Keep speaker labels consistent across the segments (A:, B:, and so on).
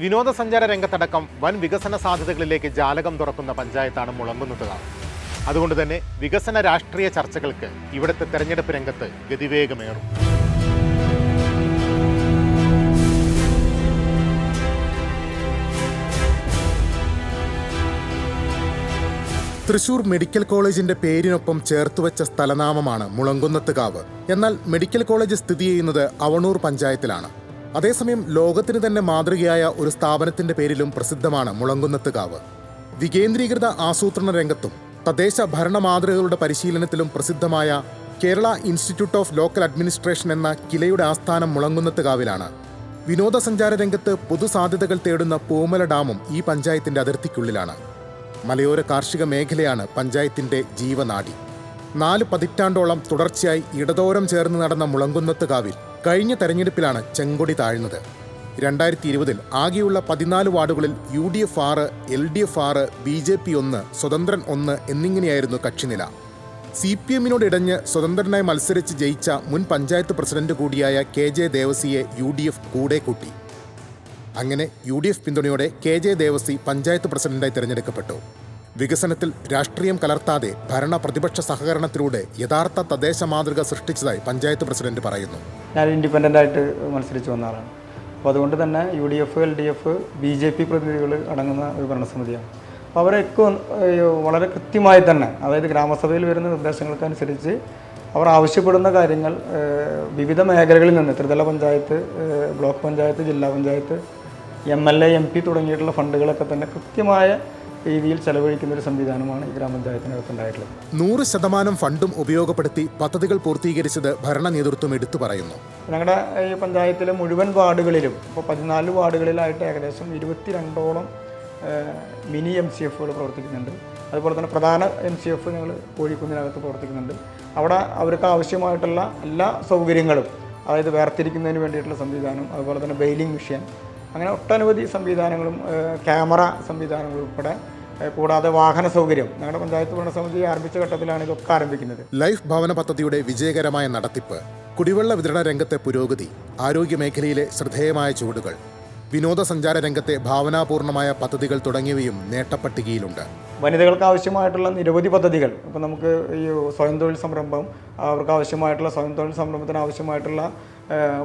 A: വിനോദസഞ്ചാര രംഗത്തടക്കം വൻ വികസന സാധ്യതകളിലേക്ക് ജാലകം തുറക്കുന്ന പഞ്ചായത്താണ് മുളങ്കുന്നത്തുകാവ് അതുകൊണ്ട് തന്നെ വികസന രാഷ്ട്രീയ ചർച്ചകൾക്ക് ഇവിടുത്തെ തെരഞ്ഞെടുപ്പ് രംഗത്ത് ഗതിവേഗമേറും. തൃശൂർ മെഡിക്കൽ കോളേജിന്റെ പേരിനൊപ്പം ചേർത്തുവച്ച സ്ഥലനാമമാണ് മുളങ്കുന്നത്തുകാവ്. എന്നാൽ മെഡിക്കൽ കോളേജ് സ്ഥിതി ചെയ്യുന്നത് അവണൂർ പഞ്ചായത്തിലാണ്. അതേസമയം ലോകത്തിന് തന്നെ മാതൃകയായ ഒരു സ്ഥാപനത്തിന്റെ പേരിലും പ്രസിദ്ധമാണ് മുളങ്കുന്നത്തുകാവ്. വികേന്ദ്രീകൃത ആസൂത്രണ രംഗത്തും തദ്ദേശ ഭരണ മാതൃകകളുടെ പരിശീലനത്തിലും പ്രസിദ്ധമായ Kerala institute of local administration എന്ന കിലയുടെ ആസ്ഥാനം മുളങ്കുന്നത്തുകാവിലാണ്. വിനോദസഞ്ചാര രംഗത്ത് പൊതുസാധ്യതകൾ തേടുന്ന പൂമല ഡാമും ഈ പഞ്ചായത്തിന്റെ അതിർത്തിക്കുള്ളിലാണ്. മലയോര കാർഷിക മേഖലയാണ് പഞ്ചായത്തിന്റെ ജീവനാടി. നാല് പതിറ്റാണ്ടോളം തുടർച്ചയായി ഇടതോരം ചേർന്ന് നടന്ന മുളങ്കുന്നത്ത് കാവിൽ കഴിഞ്ഞ തെരഞ്ഞെടുപ്പിലാണ് ചെങ്കൊടി താഴ്ന്നത്. രണ്ടായിരത്തി ഇരുപതിൽ ആകെയുള്ള പതിനാല് വാർഡുകളിൽ യു ഡി എഫ് ആറ് എൽ ഡി എഫ് ആറ് ബി ജെ പി ഒന്ന് സ്വതന്ത്രൻ ഒന്ന് എന്നിങ്ങനെയായിരുന്നു കക്ഷിനില. സി പി എമ്മിനോട് ഇടഞ്ഞ് സ്വതന്ത്രനായി മത്സരിച്ച് ജയിച്ച മുൻ പഞ്ചായത്ത് പ്രസിഡന്റ് കൂടിയായ കെ ജെ ദേവസിയെ യു ഡി എഫ് കൂടെ കൂട്ടി. അങ്ങനെ യു ഡി എഫ് പിന്തുണയോടെ കെ ജെ ദേവസി പഞ്ചായത്ത് പ്രസിഡന്റായി തിരഞ്ഞെടുക്കപ്പെട്ടു. വികസനത്തിൽ രാഷ്ട്രീയം കലർത്താതെ ഭരണ പ്രതിപക്ഷ സഹകരണത്തിലൂടെ യഥാർത്ഥ തദ്ദേശ മാതൃക സൃഷ്ടിച്ചതായി പഞ്ചായത്ത് പ്രസിഡന്റ് പറയുന്നു.
B: ഞാൻ ഇൻഡിപെൻഡന്റ് ആയിട്ട് മത്സരിച്ചു വന്ന ആളാണ് അപ്പോൾ അതുകൊണ്ട് തന്നെ U D F L D F B J P പ്രതിനിധികൾ അടങ്ങുന്ന ഒരു ഭരണസമിതിയാണ്. അപ്പോൾ അവരൊക്കെ വളരെ കൃത്യമായി തന്നെ അതായത് ഗ്രാമസഭയിൽ വരുന്ന നിർദ്ദേശങ്ങൾക്കനുസരിച്ച് അവർ ആവശ്യപ്പെടുന്ന കാര്യങ്ങൾ വിവിധ മേഖലകളിൽ നിന്ന് ത്രിതല പഞ്ചായത്ത് ബ്ലോക്ക് പഞ്ചായത്ത് ജില്ലാ panchayat M L A M P തുടങ്ങിയിട്ടുള്ള ഫണ്ടുകളൊക്കെ തന്നെ കൃത്യമായ രീതിയിൽ ചെലവഴിക്കുന്ന ഒരു സംവിധാനമാണ് ഈ ഗ്രാമപഞ്ചായത്തിനകത്ത് ഉണ്ടായിട്ടുള്ളത്.
A: നൂറ് ശതമാനം ഫണ്ടും ഉപയോഗപ്പെടുത്തി പദ്ധതികൾ പൂർത്തീകരിച്ചത് ഭരണ നേതൃത്വം എടുത്തു പറയുന്നു.
B: ഞങ്ങളുടെ ഈ പഞ്ചായത്തിലെ മുഴുവൻ വാർഡുകളിലും ഇപ്പോൾ പതിനാല് വാർഡുകളിലായിട്ട് ഏകദേശം ഇരുപത്തിരണ്ടോളം മിനി എം സി എഫുകൾ പ്രവർത്തിക്കുന്നുണ്ട്. അതുപോലെ തന്നെ പ്രധാന എം സി എഫ് ഞങ്ങൾ കോഴിക്കുന്നിനകത്ത് പ്രവർത്തിക്കുന്നുണ്ട്. അവിടെ അവർക്ക് ആവശ്യമായിട്ടുള്ള എല്ലാ സൗകര്യങ്ങളും അതായത് വേർതിരിക്കുന്നതിന് വേണ്ടിയിട്ടുള്ള സംവിധാനം അതുപോലെ തന്നെ ബെയിലിംഗ് മെഷീൻ അങ്ങനെ ഒട്ടനവധി സംവിധാനങ്ങളും ക്യാമറ സംവിധാനങ്ങളും ഉൾപ്പെടെ കൂടാതെ വാഹന സൗകര്യം. ഞങ്ങളുടെ പഞ്ചായത്ത് ഭരണസമിതി ആരംഭിച്ച ഘട്ടത്തിലാണ് ഇതൊക്കെ ആരംഭിക്കുന്നത്.
A: ലൈഫ് ഭവന പദ്ധതിയുടെ വിജയകരമായ നടത്തിപ്പ് കുടിവെള്ള വിതരണ രംഗത്തെ പുരോഗതി ആരോഗ്യ മേഖലയിലെ ശ്രദ്ധേയമായ ചുവടുകൾ വിനോദസഞ്ചാര രംഗത്തെ ഭാവനാപൂർണമായ പദ്ധതികൾ തുടങ്ങിയവയും നേട്ടപ്പട്ടികയിലുണ്ട്.
B: വനിതകൾക്ക് ആവശ്യമായിട്ടുള്ള നിരവധി പദ്ധതികൾ. ഇപ്പം നമുക്ക് ഈ സ്വയം തൊഴിൽ സംരംഭം അവർക്ക് ആവശ്യമായിട്ടുള്ള സ്വയം തൊഴിൽ സംരംഭത്തിന് ആവശ്യമായിട്ടുള്ള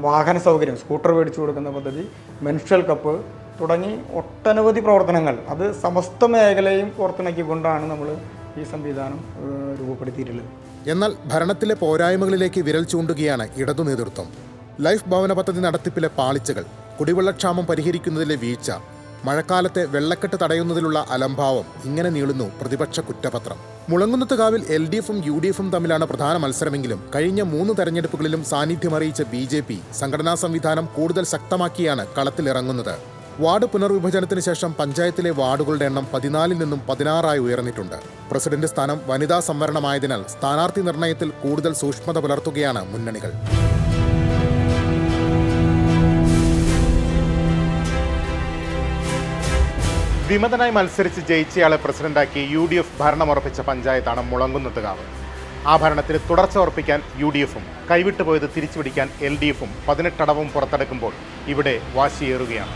B: വാഹന സൗകര്യം സ്കൂട്ടർ മേടിച്ചു കൊടുക്കുന്ന പദ്ധതി മെൻസ്ട്രൽ കപ്പ് തുടങ്ങി ഒട്ടനവധി പ്രവർത്തനങ്ങൾ. അത് സമസ്ത മേഖലയും പുറത്തിണക്കിക്കൊണ്ടാണ് നമ്മൾ ഈ സംവിധാനം രൂപപ്പെടുത്തിയിട്ടുള്ളത്.
A: എന്നാൽ ഭരണത്തിലെ പോരായ്മകളിലേക്ക് വിരൽ ചൂണ്ടുകയാണ് ഇടതു നേതൃത്വം. ലൈഫ് ഭവന പദ്ധതി നടത്തിപ്പിലെ പാളിച്ചകൾ കുടിവെള്ളക്ഷാമം പരിഹരിക്കുന്നതിലെ വീഴ്ച മഴക്കാലത്തെ വെള്ളക്കെട്ട് തടയുന്നതിലുള്ള അലംഭാവം ഇങ്ങനെ നീളുന്നു പ്രതിപക്ഷ കുറ്റപത്രം. മുളങ്ങുന്നത്തുകാവിൽ എൽ ഡി എഫും യു ഡി എഫും തമ്മിലാണ് പ്രധാന മത്സരമെങ്കിലും കഴിഞ്ഞ മൂന്ന് തെരഞ്ഞെടുപ്പുകളിലും സാന്നിധ്യമറിയിച്ച ബി ജെ പി സംഘടനാ സംവിധാനം കൂടുതൽ ശക്തമാക്കിയാണ് കളത്തിലിറങ്ങുന്നത്. വാർഡ് പുനർവിഭജനത്തിന് ശേഷം പഞ്ചായത്തിലെ വാർഡുകളുടെ എണ്ണം പതിനാലിൽ നിന്നും പതിനാറായി ഉയർന്നിട്ടുണ്ട്. പ്രസിഡന്റ് സ്ഥാനം വനിതാ സംവരണമായതിനാൽ സ്ഥാനാർത്ഥി നിർണയത്തിൽ കൂടുതൽ സൂക്ഷ്മത പുലർത്തുകയാണ് മുന്നണികൾ. വിമതനായി മത്സരിച്ച് ജയിച്ചയാളെ പ്രസിഡന്റാക്കി യു ഡി എഫ് ഭരണമുറപ്പിച്ച പഞ്ചായത്താണ് മുളങ്കുന്നത്തുകാവ് ആ ഭരണത്തിന് തുടർച്ച ഉറപ്പിക്കാൻ യു ഡി എഫും കൈവിട്ടുപോയത് തിരിച്ചുപിടിക്കാൻ എൽ ഡി എഫും പതിനെട്ടടവും പുറത്തെടുക്കുമ്പോൾ ഇവിടെ വാശിയേറുകയാണ്.